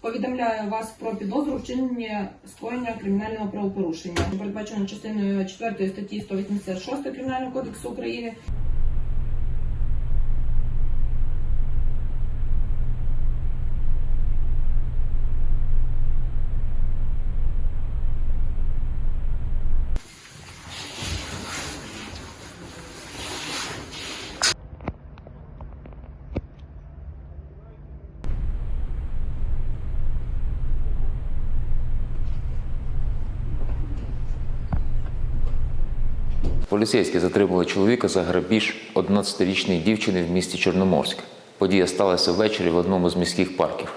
Повідомляю вас про підозру вчинення скоєння кримінального правопорушення, передбачено частиною 4 статті 186 Кримінального кодексу України. Поліцейські затримали чоловіка за грабіж 11-річної дівчини в місті Чорноморськ. Подія сталася ввечері в одному з міських парків.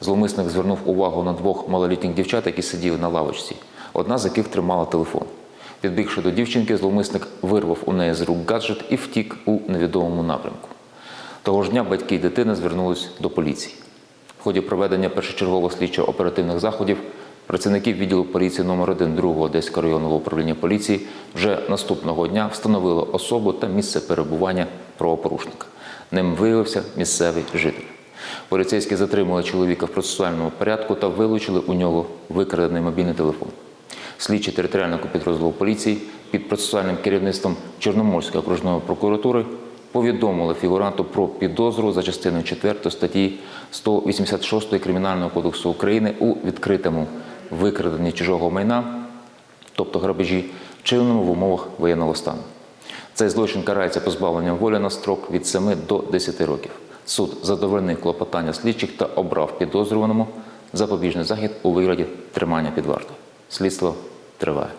Зловмисник звернув увагу на двох малолітніх дівчат, які сиділи на лавочці, одна з яких тримала телефон. Підбігши до дівчинки, зловмисник вирвав у неї з рук гаджет і втік у невідомому напрямку. Того ж дня батьки й дитини звернулись до поліції. В ході проведення першочергових слідчо-оперативних заходів працівники відділу поліції номер 1 2 Одеського районного управління поліції вже наступного дня встановили особу та місце перебування правопорушника. Ним виявився місцевий житель. Поліцейські затримали чоловіка в процесуальному порядку та вилучили у нього викрадений мобільний телефон. Слідчі територіального підрозділу поліції під процесуальним керівництвом Чорноморської окружної прокуратури повідомили фігуранту про підозру за частиною 4 статті 186 Кримінального кодексу України у відкритому викраденні чужого майна, тобто грабежі, вчиненому в умовах воєнного стану. Цей злочин карається позбавленням волі на строк від 7 до 10 років. Суд задовольнив клопотання слідчих та обрав підозрюваному запобіжний захід у вигляді тримання під вартою. Слідство триває.